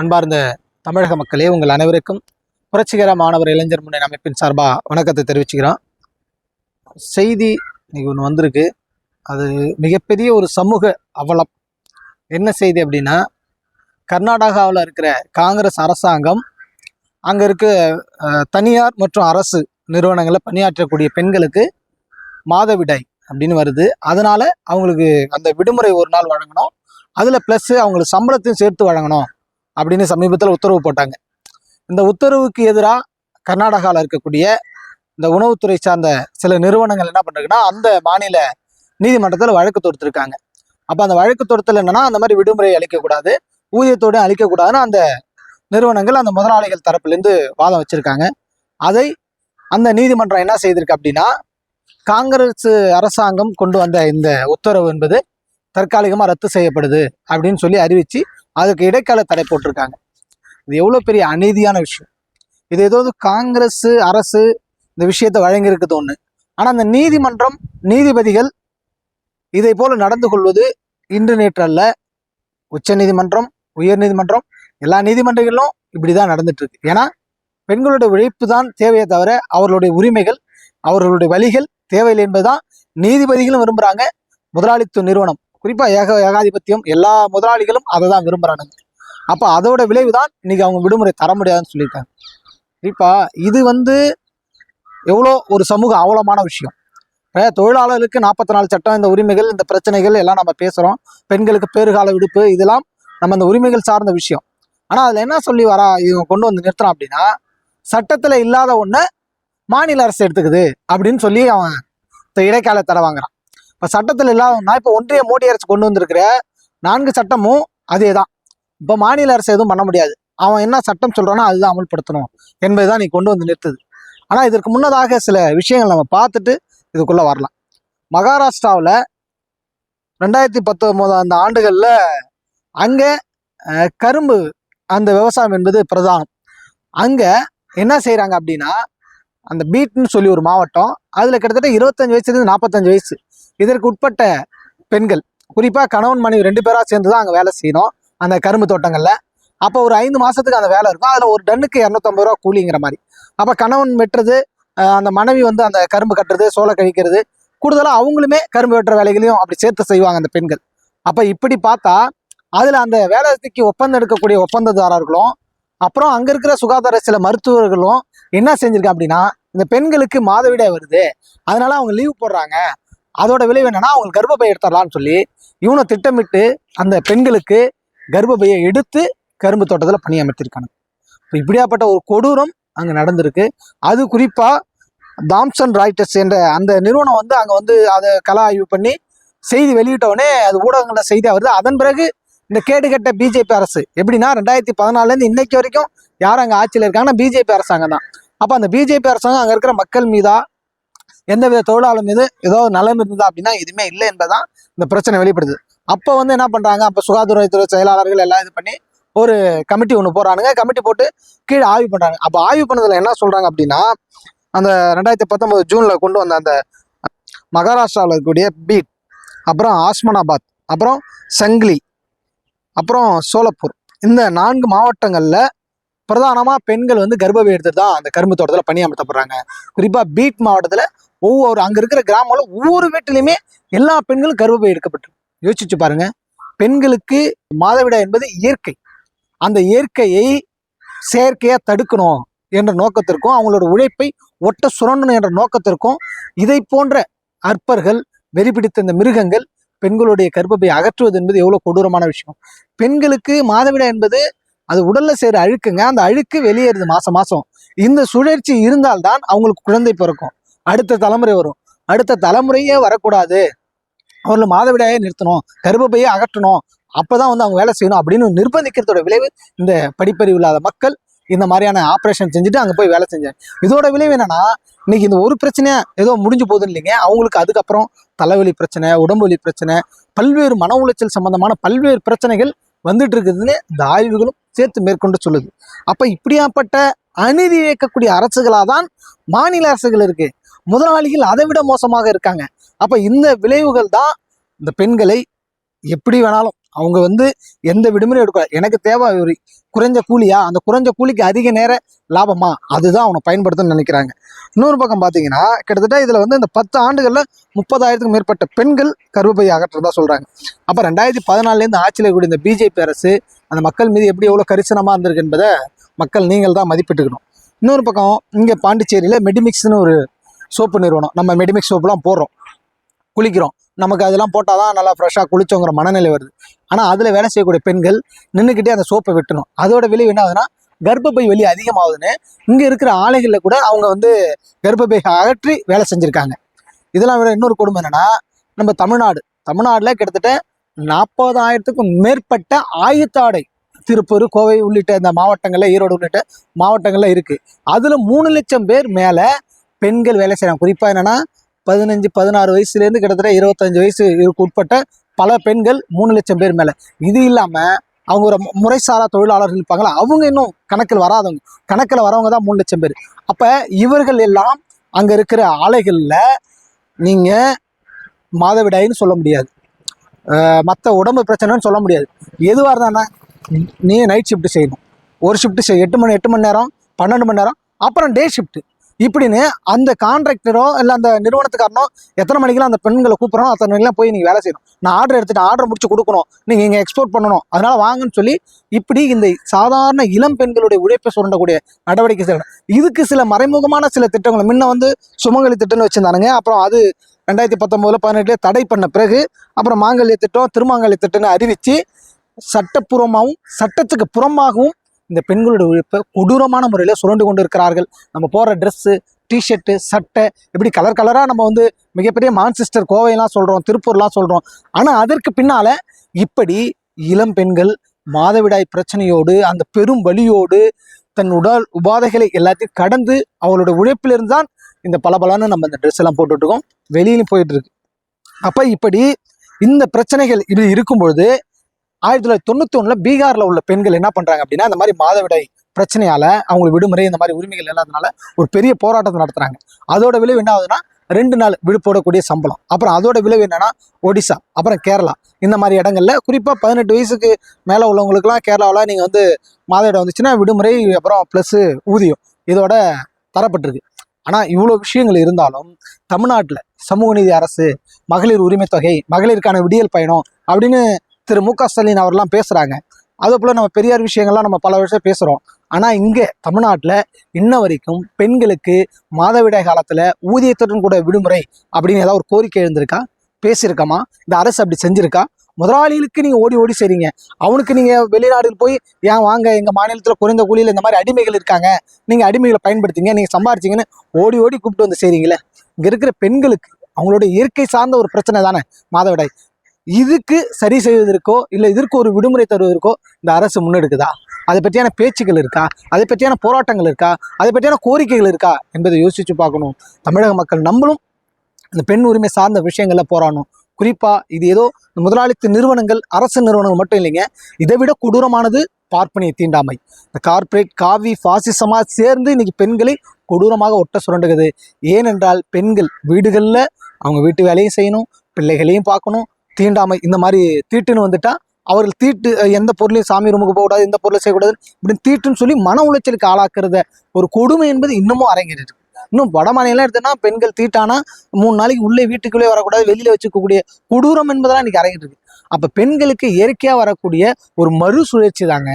அன்பார்ந்த தமிழக மக்களே உங்கள் அனைவருக்கும் புரட்சிகர மாணவர் இளைஞர் முன்னணி அமைப்பின் சார்பாக வணக்கத்தை தெரிவிச்சுக்கிறோம். செய்தி இன்னைக்கு ஒன்று வந்திருக்கு. அது மிகப்பெரிய ஒரு சமூக அவலம். என்ன செய்தி அப்படின்னா கர்நாடகாவில் இருக்கிற காங்கிரஸ் அரசாங்கம் அங்கே இருக்க தனியார் மற்றும் அரசு நிறுவனங்களில் பணியாற்றக்கூடிய பெண்களுக்கு மாதவிடாய் அப்படின்னு வருது. அதனால் அவங்களுக்கு அந்த விடுமுறை ஒரு நாள் வழங்கணும். அதில் ப்ளஸ்ஸு அவங்களுக்கு சம்பளத்தையும் சேர்த்து வழங்கணும். அப்படின்னு சமீபத்தில் உத்தரவு போட்டாங்க. இந்த உத்தரவுக்கு எதிராக கர்நாடகாவில் இருக்கக்கூடிய இந்த உணவுத்துறை சார்ந்த சில நிறுவனங்கள் என்ன பண்ணுறாங்கன்னா அந்த மாநில நீதிமன்றத்தில் வழக்கு தொடுத்திருக்காங்க. அப்போ அந்த வழக்கு தொடுத்தல் என்னன்னா அந்த மாதிரி விடுமுறை அளிக்கக்கூடாது ஊதியத்தோடு அளிக்கக்கூடாதுன்னு அந்த நிறுவனங்கள் அந்த முதலாளிகள் தரப்புலேருந்து வாதம் வச்சுருக்காங்க. அதை அந்த நீதிமன்றம் என்ன செய்திருக்கு அப்படின்னா காங்கிரஸ் அரசாங்கம் கொண்டு வந்த இந்த உத்தரவு என்பது தற்காலிகமாக ரத்து செய்யப்படுது அப்படின்னு சொல்லி அறிவித்து அதுக்கு இடைக்கால தடை போட்டிருக்காங்க. இது எவ்வளோ பெரிய அநீதியான விஷயம். இது ஏதோ காங்கிரஸ் அரசு இந்த விஷயத்தை வழங்கியிருக்குது ஒன்று ஆனால் அந்த நீதிமன்றம் நீதிபதிகள் இதை போல நடந்து கொள்வது இன்று நேற்று அல்ல உச்ச நீதிமன்றம் உயர் நீதிமன்றம் எல்லா நீதிமன்றங்களிலும் இப்படி தான் நடந்துட்டுருக்கு. ஏன்னா பெண்களுடைய உழைப்பு தான் தேவையே தவிர அவர்களுடைய உரிமைகள் அவர்களுடைய வழிகள் தேவையில்லை என்பதுதான் நீதிபதிகளும் விரும்புகிறாங்க முதலாளித்துவ நிறுவனம். குறிப்பாக ஏக ஏகாதிபத்தியம் எல்லா முதலாளிகளும் அதை தான் விரும்புகிறானுங்க அப்போ அதோட விளைவு தான் இன்னைக்கு அவங்க விடுமுறை தர முடியாதுன்னு சொல்லியிருக்காங்க. குறிப்பாக இது வந்து எவ்வளோ ஒரு சமூக அவலமான விஷயம். இப்போ தொழிலாளர்களுக்கு நாற்பத்தி நாலு சட்டம் இந்த உரிமைகள் இந்த பிரச்சனைகள் எல்லாம் நம்ம பேசுகிறோம் பெண்களுக்கு பேறுகால விடுப்பு இதெல்லாம் நம்ம இந்த உரிமைகள் சார்ந்த விஷயம். ஆனால் அதில் என்ன சொல்லி வரா இவங்க கொண்டு வந்து நிறுத்துறான் அப்படின்னா சட்டத்தில் இல்லாத ஒன்று மாநில அரசு எடுத்துக்குது அப்படின்னு சொல்லி அவன் இந்த இடைக்கால தடை வாங்குறான். இப்ப சட்டத்துல நான் இப்போ ஒன்றிய மோடி அரசு கொண்டு வந்திருக்கிற நான்கு சட்டமும் அதே தான் இப்போ மாநில அரசு எதுவும் பண்ண முடியாது. அவன் என்ன சட்டம் சொல்கிறானோ அதுதான் அமல்படுத்தணும் என்பதுதான் நீ கொண்டு வந்து நிறுத்துது. ஆனால் இதற்கு முன்னதாக சில விஷயங்கள் நம்ம பார்த்துட்டு இதுக்குள்ளே வரலாம். மகாராஷ்டிராவில் ரெண்டாயிரத்தி பத்தொம்போது அந்த ஆண்டுகளில் அங்கே கரும்பு அந்த விவசாயம் என்பது பிரதானம். அங்கே என்ன செய்கிறாங்க அப்படின்னா அந்த பீட்னு சொல்லி ஒரு மாவட்டம் அதில் கிட்டத்தட்ட இருபத்தஞ்சு வயசுலேருந்து நாற்பத்தஞ்சு வயசு இதற்கு உட்பட்ட பெண்கள் குறிப்பாக கணவன் மனைவி ரெண்டு பேராக சேர்ந்து தான் அங்கே வேலை செய்யணும் அந்த கரும்பு தோட்டங்களில். அப்போ ஒரு ஐந்து மாதத்துக்கு அந்த வேலை இருக்கும். அதில் ஒரு டன்னுக்கு இரநூத்தம்பது ரூபா கூலிங்கிற மாதிரி. அப்போ கணவன் வெட்டுறது அந்த மனைவி வந்து அந்த கரும்பு கட்டுறது சோளை கழிக்கிறது கூடுதலாக அவங்களுமே கரும்பு வெட்டுற வேலைகளையும் அப்படி சேர்த்து செய்வாங்க அந்த பெண்கள். அப்போ இப்படி பார்த்தா அதில் அந்த வேலைக்கு ஒப்பந்தம் எடுக்கக்கூடிய ஒப்பந்ததாரர்களும் அப்புறம் அங்கே இருக்கிற சுகாதார சில மருத்துவர்களும் என்ன செஞ்சிருக்க அப்படின்னா இந்த பெண்களுக்கு மாதவிடாய் வருது. அதனால அவங்க லீவ் போடுறாங்க. அதோட விளைவு என்னன்னா அவங்க கர்ப்பப்பை எடுத்துடலாம்னு சொல்லி இவனை திட்டமிட்டு அந்த பெண்களுக்கு கர்ப்பப்பையை எடுத்து கரும்பு தோட்டத்தில் பணியமர்த்திருக்காங்க இப்போ இப்படியாப்பட்ட ஒரு கொடூரம் அங்கே நடந்திருக்கு. அது குறிப்பாக தாம்சன் ராய்டர்ஸ் என்ற அந்த நிறுவனம் வந்து அங்கே வந்து அதை கல ஆய்வு பண்ணி செய்தி வெளியிட்டவுடனே அது ஊடகங்களில் செய்தியாக வருது. அதன் பிறகு இந்த கேடுகட்ட பிஜேபி அரசு எப்படின்னா ரெண்டாயிரத்தி பதினாலேருந்து இன்னைக்கு வரைக்கும் யார் அங்கே ஆட்சியில் இருக்காங்கன்னா பிஜேபி அரசாங்கம் தான். அப்போ அந்த பிஜேபி அரசாங்கம் அங்கே இருக்கிற மக்கள் மீதா எந்தவித தொழிலாளர் மீது ஏதோ நலம் இருந்ததா அப்படின்னா எதுவுமே இல்லை என்பதுதான் இந்த பிரச்சனை வெளிப்படுது. அப்போ வந்து என்ன பண்ணுறாங்க அப்போ சுகாதாரத்துறை செயலாளர்கள் எல்லாம் இது பண்ணி ஒரு கமிட்டி ஒன்று போகிறானுங்க கமிட்டி போட்டு கீழே ஆய்வு பண்ணுறாங்க அப்போ ஆய்வு பண்ணதில் என்ன சொல்கிறாங்க அப்படின்னா அந்த ரெண்டாயிரத்தி பத்தொன்பது ஜூனில் கொண்டு வந்த அந்த மகாராஷ்டிராவில் இருக்கக்கூடிய பீட் அப்புறம் ஆஸ்மனாபாத் அப்புறம் சங்கிலி அப்புறம் சோலப்பூர் இந்த நான்கு மாவட்டங்களில் பிரதானமாக பெண்கள் வந்து கர்ப்பவை எடுத்துட்டு தான் அந்த கரும்பு தோட்டத்தில் பணியமர்த்தப்படுறாங்க குறிப்பாக பீட் மாவட்டத்தில் ஒவ்வொரு அங்கே இருக்கிற கிராமங்களும் ஒவ்வொரு வீட்டிலையுமே எல்லா பெண்களும் கர்ப்பப்பை எடுக்கப்பட்டு யோசிச்சு பாருங்க. பெண்களுக்கு மாதவிடா என்பது இயற்கை. அந்த இயற்கையை செயற்கையாக தடுக்கணும் என்ற நோக்கத்திற்கும் அவங்களோட உழைப்பை ஒட்ட சுரண்டணும் என்ற நோக்கத்திற்கும் இதை போன்ற அற்பர்கள் வெறிபிடித்த இந்த மிருகங்கள் பெண்களுடைய கர்ப்பப்பை அகற்றுவது என்பது எவ்வளோ கொடூரமான விஷயம். பெண்களுக்கு மாதவிடா என்பது அது உடல்ல செய்கிற அழுக்குங்க. அந்த அழுக்கு வெளியேறுது மாசம் மாசம். இந்த சுழற்சி இருந்தால்தான் அவங்களுக்கு குழந்தை பிறக்கும். அடுத்த தலைமுறை வரும். அடுத்த தலைமுறையே வரக்கூடாது. அவர்களை மாதவிடாயே நிறுத்தணும். கருப்பையே அகற்றணும். அப்போதான் வந்து அவங்க வேலை செய்யணும் அப்படின்னு நிர்பந்திக்கிறதோட விளைவு இந்த படிப்பறிவு இல்லாத மக்கள் இந்த மாதிரியான ஆப்ரேஷன் செஞ்சுட்டு அங்கே போய் வேலை செஞ்சாங்க. இதோட விளைவு என்னன்னா இன்னைக்கு இந்த ஒரு பிரச்சனையா ஏதோ முடிஞ்சு போகுதுன்னு இல்லைங்க. அவங்களுக்கு அதுக்கப்புறம் தலைவலி பிரச்சனை உடம்பு வலி பிரச்சனை பல்வேறு மன உளைச்சல் சம்பந்தமான பல்வேறு பிரச்சனைகள் வந்துட்டு இருக்குதுன்னு இந்த ஆய்வுகளும் சேர்த்து மேற்கொண்டு சொல்லுது. அப்போ இப்படியாப்பட்ட அநீதி இயக்கக்கூடிய அரசுகளாக தான் மாநில அரசுகள் இருக்கு. முதலாளிகள் அதை விட மோசமாக இருக்காங்க. அப்போ இந்த விளைவுகள் தான் இந்த பெண்களை எப்படி வேணாலும் அவங்க வந்து எந்த விடுமுறையும் எடுக்கல எனக்கு தேவை ஒரு குறைஞ்ச கூலியா? அந்த குறைஞ்ச கூலிக்கு அதிக நேர லாபமா? அதுதான் அவனை பயன்படுத்தணும்னு நினைக்கிறாங்க. இன்னொரு பக்கம் பார்த்தீங்கன்னா கிட்டத்தட்ட இதில் வந்து இந்த பத்து ஆண்டுகளில் முப்பதாயிரத்துக்கு மேற்பட்ட பெண்கள் கருப்பையை அகற்றதா சொல்கிறாங்க அப்போ ரெண்டாயிரத்தி பதினாலேருந்து ஆட்சியில் கூடிய இந்த பிஜேபி அரசு அந்த மக்கள் மீது எப்படி எவ்வளோ கரிசனமாக இருந்திருக்கு என்பதை மக்கள் நீங்கள் தான் மதிப்பிட்டுக்கணும். இன்னொரு பக்கம் இங்கே பாண்டிச்சேரியில் மெடிமிக்ஸ்னு ஒரு சோப்பு நிறுவனம். நம்ம மெடிமிக்ஸ் சோப்புலாம் போடுறோம். குளிக்கிறோம். நமக்கு அதெல்லாம் போட்டால் தான் நல்லா ஃப்ரெஷ்ஷாக குளிச்சோங்கிற மனநிலை வருது. ஆனால் அதில் வேலை செய்யக்கூடிய பெண்கள் நின்றுக்கிட்டே அந்த சோப்பை வெட்டணும். அதோட விளைவு என்ன ஆகுதுன்னா கர்ப்பப்பை வெளி அதிகமாகுதுன்னு இங்கே இருக்கிற ஆலைகளில் கூட அவங்க வந்து கர்ப்பப்பை அகற்றி வேலை செஞ்சுருக்காங்க. இதெல்லாம் விட இன்னொரு கொடுமை என்னன்னா நம்ம தமிழ்நாடு. தமிழ்நாட்டில் கிட்டத்தட்ட நாற்பதாயிரத்துக்கும் மேற்பட்ட ஆயுத்தாடை திருப்பூர் கோவை உள்ளிட்ட இந்த மாவட்டங்களில் ஈரோடு உள்ளிட்ட மாவட்டங்களில் இருக்குது அதில் மூணு லட்சம் பேர் மேலே பெண்கள் வேலை செய்கிறாங்க குறிப்பாக என்னென்னா பதினஞ்சு பதினாறு வயசுலேருந்து கிட்டத்தட்ட இருபத்தஞ்சு வயசு இருக்கு உட்பட்ட பல பெண்கள் மூணு லட்சம் பேர் மேலே. இது இல்லாமல் அவங்க ஒரு முறைசாரா தொழிலாளர்கள் இருப்பாங்களா? அவங்க இன்னும் கணக்கில் வராதவங்க. கணக்கில் வரவங்க தான் மூணு லட்சம் பேர். அப்போ இவர்கள் எல்லாம் அங்கே இருக்கிற ஆலைகளில் நீங்கள் மாதவிடாயின்னு சொல்ல முடியாது. மற்ற உடம்பு பிரச்சனைன்னு சொல்ல முடியாது. எதுவாக இருந்தானே நீ நைட் ஷிஃப்ட் செய்யணும். ஒரு ஷிஃப்ட் செய். எட்டு மணி எட்டு மணி நேரம் பன்னெண்டு மணி நேரம் அப்புறம் டே ஷிஃப்ட்டு இப்படின்னு அந்த கான்ட்ராக்டரோ இல்லை அந்த நிறுவனத்துக்காரனோ எத்தனை மணிக்கெல்லாம் அந்த பெண்களை கூப்பிட்றோம் அத்தனை மணிக்கெல்லாம் போய் நீங்கள் வேலை செய்யணும். நான் ஆர்டர் எடுத்துட்டு ஆர்டர் முடிச்சு கொடுக்கணும். நீங்கள் இங்கே எக்ஸ்போர்ட் பண்ணணும். அதனால் வாங்கன்னு சொல்லி இப்படி இந்த சாதாரண இளம் பெண்களுடைய உழைப்பை சுரண்டக்கூடிய நடவடிக்கை செய்யணும். இதுக்கு சில மறைமுகமான சில திட்டங்கள். முன்ன வந்து சுமங்கலி திட்டம்னு வச்சுருந்தானுங்க. அப்புறம் அது ரெண்டாயிரத்தி பத்தொம்போதுல பதினெட்டுல தடை பண்ண பிறகு அப்புறம் மாங்கல்ய திட்டம் திருமாங்கல்ய திட்டம்னு அறிவித்து சட்டப்பூர்வமாகவும் சட்டத்துக்கு புறமாகவும் இந்த பெண்களுடைய உழைப்பை கொடூரமான முறையில் சுரண்டு கொண்டு இருக்கிறார்கள் நம்ம போடுற ட்ரெஸ்ஸு டிஷர்ட்டு சட்டை இப்படி கலர் கலராக நம்ம வந்து மிகப்பெரிய மான்செஸ்டர் கோவையெல்லாம் சொல்கிறோம் திருப்பூர்லாம் சொல்கிறோம் ஆனால் அதற்கு பின்னால் இப்படி இளம் பெண்கள் மாதவிடாய் பிரச்சனையோடு அந்த பெரும் வழியோடு தன் உடல் உபாதைகளை எல்லாத்தையும் கடந்து அவளோட உழைப்பிலிருந்து தான் இந்த பளபளன்னு நம்ம இந்த ட்ரெஸ் எல்லாம் போட்டுட்ருக்கோம் வெளியிலும் போயிட்டு இருக்கு. அப்போ இப்படி இந்த பிரச்சனைகள் இப்படி இருக்கும் பொழுது ஆயிரத்தி தொள்ளாயிரத்தி தொண்ணூத்தி ஒண்ணுல பீகார்ல உள்ள பெண்கள் என்ன பண்றாங்க அப்படின்னா இந்த மாதிரி மாதவிடாய் பிரச்சனையால அவங்களுக்கு விடுமுறை இந்த மாதிரி உரிமைகள் இல்லாதனால ஒரு பெரிய போராட்டத்தை நடத்துறாங்க. அதோட விளைவு என்ன ஆகுதுன்னா ரெண்டு நாள் விழுப்போடக்கூடிய சம்பளம். அப்புறம் அதோட விளைவு என்னன்னா ஒடிசா அப்புறம் கேரளா. இந்த மாதிரி இடங்கள்ல குறிப்பா பதினெட்டு வயசுக்கு மேல உள்ளவங்களுக்குலாம் கேரளாவில் நீங்க வந்து மாதவிடாய் வந்துச்சுன்னா விடுமுறை அப்புறம் ப்ளஸ்ஸு ஊதியம் இதோட தரப்பட்டிருக்கு. ஆனால் இவ்வளோ விஷயங்கள் இருந்தாலும் தமிழ்நாட்டில் சமூக நீதி அரசு மகளிர் உரிமை தொகை மகளிருக்கான விடியல் பயணம் அப்படின்னு திரு மு க ஸ்டாலின் அவர்லாம் பேசுகிறாங்க அதே போல் நம்ம பெரியார் விஷயங்கள்லாம் நம்ம பல வருஷம் பேசுகிறோம் ஆனால் இங்கே தமிழ்நாட்டில் இன்ன வரைக்கும் பெண்களுக்கு மாதவிடாய் காலத்தில் ஊதியத்துடன் கூட விடுமுறை அப்படின்னு ஏதாவது ஒரு கோரிக்கை எழுந்திருக்கா? பேசியிருக்கமா? இந்த அரசு அப்படி செஞ்சுருக்கா? முதலாளிகளுக்கு நீங்கள் ஓடி ஓடி செய்றீங்க. அவனுக்கு நீங்கள் வெளிநாடுகள் போய் ஏன் வாங்க எங்கள் மாநிலத்தில் குறைந்த கூலியில் இந்த மாதிரி அடிமைகள் இருக்காங்க. நீங்கள் அடிமைகளை பயன்படுத்திங்க. நீங்கள் சம்பாரிச்சிங்கன்னு ஓடி ஓடி கூப்பிட்டு வந்து செய்கிறீங்களே இங்கே இருக்கிற பெண்களுக்கு அவங்களோட இயற்கை சார்ந்த ஒரு பிரச்சனை தானே மாதவிடாய். இதுக்கு சரி செய்வதற்கோ இல்லை இதற்கு ஒரு விடுமுறை தருவதற்கோ இந்த அரசு முன்னெடுக்குதா? அதை பற்றியான பேச்சுகள் இருக்கா? அதை பற்றியான போராட்டங்கள் இருக்கா? அதை பற்றியான கோரிக்கைகள் இருக்கா? என்பதை யோசித்து பார்க்கணும். தமிழக மக்கள் நம்மளும் இந்த பெண் உரிமை சார்ந்த விஷயங்களில் போராடணும். குறிப்பாக இது ஏதோ முதலாளித்து நிறுவனங்கள் அரசு நிறுவனங்கள் மட்டும் இல்லைங்க. இதை விட கொடூரமானது பார்ப்பனிய தீண்டாமை. இந்த கார்ப்பரேட் காவி பாசிசமாக சேர்ந்து இன்னைக்கு பெண்களை கொடூரமாக ஒட்ட சுரண்டுகிறது. ஏனென்றால் பெண்கள் வீடுகளில் அவங்க வீட்டு வேலையும் செய்யணும் பிள்ளைகளையும் பார்க்கணும் தீண்டாமை இந்த மாதிரி தீட்டுன்னு வந்துட்டா அவர்கள் தீட்டு எந்த பொருளையும் சாமி ரூமுக்கு போகக்கூடாது எந்த பொருளை செய்யக்கூடாது இப்படி தீட்டுன்னு சொல்லி மன உளைச்சலுக்கு ஆளாக்குறத ஒரு கொடுமை என்பது இன்னமும் அரங்கேறிட்டு இன்னும் வட மாநிலம் பெண்கள் தீட்டானா மூணு நாளைக்கு உள்ளே வீட்டுக்குள்ளே வரக்கூடாது வெளியில வச்சுக்கக்கூடிய கொடூரம் என்பதெல்லாம் இன்னைக்கு அரங்கிட்டு இருக்கு. அப்போ பெண்களுக்கு இயற்கையாக வரக்கூடிய ஒரு மறு சுழற்சி தாங்க.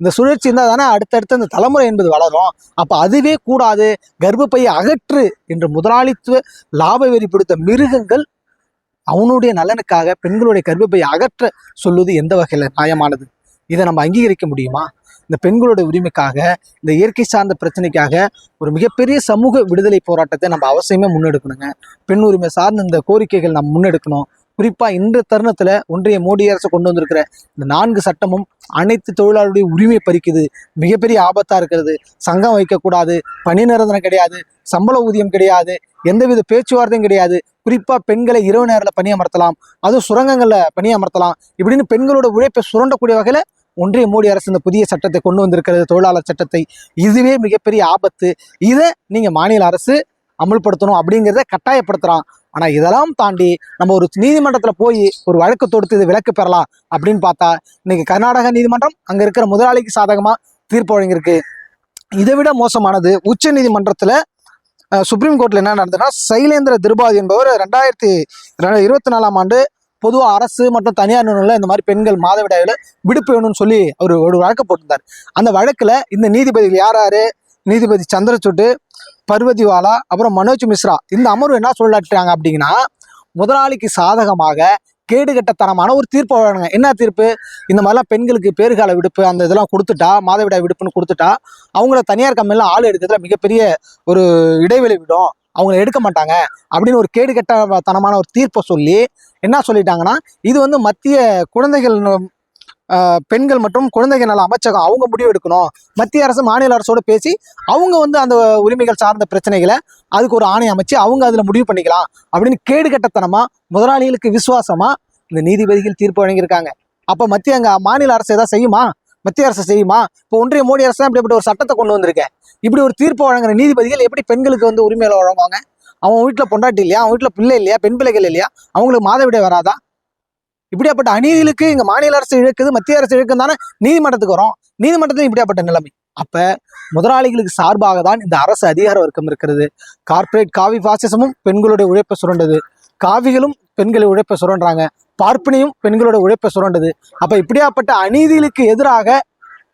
இந்த சுழற்சி இருந்தால் தானே அடுத்தடுத்து அந்த தலைமுறை என்பது வளரும். அப்போ அதுவே கூடாது கர்ப்பப்பையை அகற்று என்று முதலாளித்துவ லாப வெறி பிடித்த மிருகங்கள் அவனுடைய நலனுக்காக பெண்களுடைய கர்ப்பப்பை அகற்ற சொல்லுவது எந்த வகையில் நியாயமானது? இதை நம்ம அங்கீகரிக்க முடியுமா? இந்த பெண்களுடைய உரிமைக்காக இந்த இயற்கை சார்ந்த பிரச்சனைக்காக ஒரு மிகப்பெரிய சமூக விடுதலை போராட்டத்தை நம்ம அவசியமே முன்னெடுக்கணுங்க. பெண் உரிமை சார்ந்த இந்த கோரிக்கைகள் நம்ம முன்னெடுக்கணும். குறிப்பாக இந்த தருணத்தில் ஒன்றிய மோடி அரசு கொண்டு வந்திருக்கிற இந்த நான்கு சட்டமும் அனைத்து தொழிலாளருடைய உரிமை பறிக்குது. மிகப்பெரிய ஆபத்தாக இருக்கிறது. சங்கம் வைக்கக்கூடாது பணி நிரந்தரம் கிடையாது. சம்பள ஊதியம் கிடையாது. எந்தவித பேச்சுவார்த்தையும் கிடையாது. குறிப்பாக பெண்களை இரவு நேரத்தில் பணியமர்த்தலாம் அதுவும் சுரங்கங்களில் பணியமர்த்தலாம் இப்படின்னு பெண்களோட உழைப்பை சுரண்டக்கூடிய வகையில் ஒன்றிய மோடி அரசு இந்த புதிய சட்டத்தை கொண்டு வந்திருக்கிறது. தொழிலாளர் சட்டத்தை. இதுவே மிகப்பெரிய ஆபத்து. இதை நீங்கள் மாநில அரசு அமல்படுத்தணும் அப்படிங்கிறத கட்டாயப்படுத்துகிறான் ஆனால் இதெல்லாம் தாண்டி நம்ம ஒரு நீதிமன்றத்தில் போய் ஒரு வழக்கு தொடுத்து இது விலக்கு பெறலாம் அப்படின்னு பார்த்தா இன்னைக்கு கர்நாடக நீதிமன்றம் அங்கே இருக்கிற முதலாளிக்கு சாதகமாக தீர்ப்பு வழங்கியிருக்கு. இதை விட மோசமானது உச்ச நீதிமன்றத்தில் சுப்ரீம் கோர்ட்டில் என்ன நடந்ததுன்னா சைலேந்திர திருபாதி என்பவர் ரெண்டாயிரத்தி இருபத்தி நாலாம் ஆண்டு பொதுவாக அரசு மற்றும் தனியார் நிறுவனங்கள் இந்த மாதிரி பெண்கள் மாதவிடாயில் விடுப்பு வேணும்னு சொல்லி அவர் ஒரு வழக்கு போட்டிருந்தார். அந்த வழக்கில் இந்த நீதிபதிகள் யார் யார்? நீதிபதி சந்திரசூட்டு பர்வதிவாலா அப்புறம் மனோஜ் மிஸ்ரா. இந்த அமர்வு என்ன சொல்லட்டாங்க அப்படின்னா முதலாளிக்கு சாதகமாக கேடுகட்டத்தனமான ஒரு தீர்ப்பு வழங்க என்ன தீர்ப்பு? இந்த மாதிரிலாம் பெண்களுக்கு பேறுகால விடுப்பு அந்த இதெல்லாம் கொடுத்துட்டா மாதவிடாய் விடுப்புன்னு கொடுத்துட்டா அவங்கள தனியார் கம்பெனியில் ஆள் எடுக்கிறதுல மிகப்பெரிய ஒரு இடைவெளி விடும். அவங்கள எடுக்க மாட்டாங்க. அப்படின்னு ஒரு கேடுகட்டத்தனமான ஒரு தீர்ப்பை சொல்லி என்ன சொல்லிட்டாங்கன்னா இது வந்து மத்திய குழந்தைகள் பெண்கள் மற்றும் குழந்தைகள் நல அமைச்சகம் அவங்க முடிவு எடுக்கணும். மத்திய அரசு மாநில அரசோட பேசி அவங்க வந்து அந்த உரிமைகள் சார்ந்த பிரச்சனைகளை அதுக்கு ஒரு ஆணை அமைச்சு அவங்க அதில் முடிவு பண்ணிக்கலாம் அப்படின்னு கேடுகட்டத்தனமாக முதலாளிகளுக்கு விசுவாசமா இந்த நீதிபதிகள் தீர்ப்பு வழங்கியிருக்காங்க. அப்போ மத்திய அங்கே மாநில அரசு எதாவது செய்யுமா? மத்திய அரசு செய்யுமா? இப்போ ஒன்றிய மோடி அரசு தான் இப்படிப்பட்ட ஒரு சட்டத்தை கொண்டு வந்திருக்கேன் இப்படி ஒரு தீர்ப்பு வழங்குற நீதிபதிகள் எப்படி பெண்களுக்கு வந்து உரிமையில வழங்குவாங்க? அவன் வீட்டில் பொண்டாட்டி இல்லையா? அவன் வீட்டில் பிள்ளை இல்லையா? பெண் பிள்ளைகள் இல்லையா? அவங்களுக்கு மாதவிடை வராதா? இப்படியாப்பட்ட அநீதிகளுக்கு இங்கே மாநில அரசு இழுக்குது மத்திய அரசு இழக்கு தானே நீதிமன்றத்துக்கு வரும். நீதிமன்றத்துல இப்படியாப்பட்ட நிலைமை. அப்ப முதலாளிகளுக்கு சார்பாக தான் இந்த அரசு அதிகார வர்க்கம் இருக்கிறது. கார்ப்பரேட் காவி பாசிசமும் பெண்களுடைய உழைப்பை சுரண்டது. காவிகளும் பெண்களை உழைப்பை சுரண்டுறாங்க. பார்ப்பனையும் பெண்களோட உழைப்பை சுரண்டது. அப்ப இப்படியாப்பட்ட அநீதிகளுக்கு எதிராக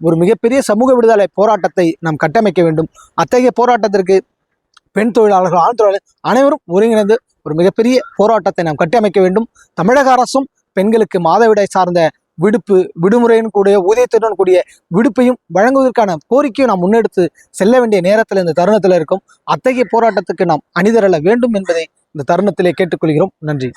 ஒரு மிகப்பெரிய சமூக விடுதலை போராட்டத்தை நாம் கட்டமைக்க வேண்டும். அத்தகைய போராட்டத்திற்கு பெண் தொழிலாளர்கள் ஆண் தொழிலாளர்கள் அனைவரும் ஒருங்கிணைந்து ஒரு மிகப்பெரிய போராட்டத்தை நாம் கட்டமைக்க வேண்டும். தமிழக அரசும் பெண்களுக்கு மாதவிடாய் சார்ந்த விடுப்பு விடுமுறையின் கூடிய ஊதியத்துடன் கூடிய விடுப்பையும் வழங்குவதற்கான கோரிக்கையும் நாம் முன்னெடுத்து செல்ல வேண்டிய நேரத்தில் இந்த தருணத்தில் இருக்கும் அத்தகைய போராட்டத்துக்கு நாம் அணிதரல வேண்டும் என்பதை இந்த தருணத்திலே கேட்டுக்கொள்கிறோம். நன்றி.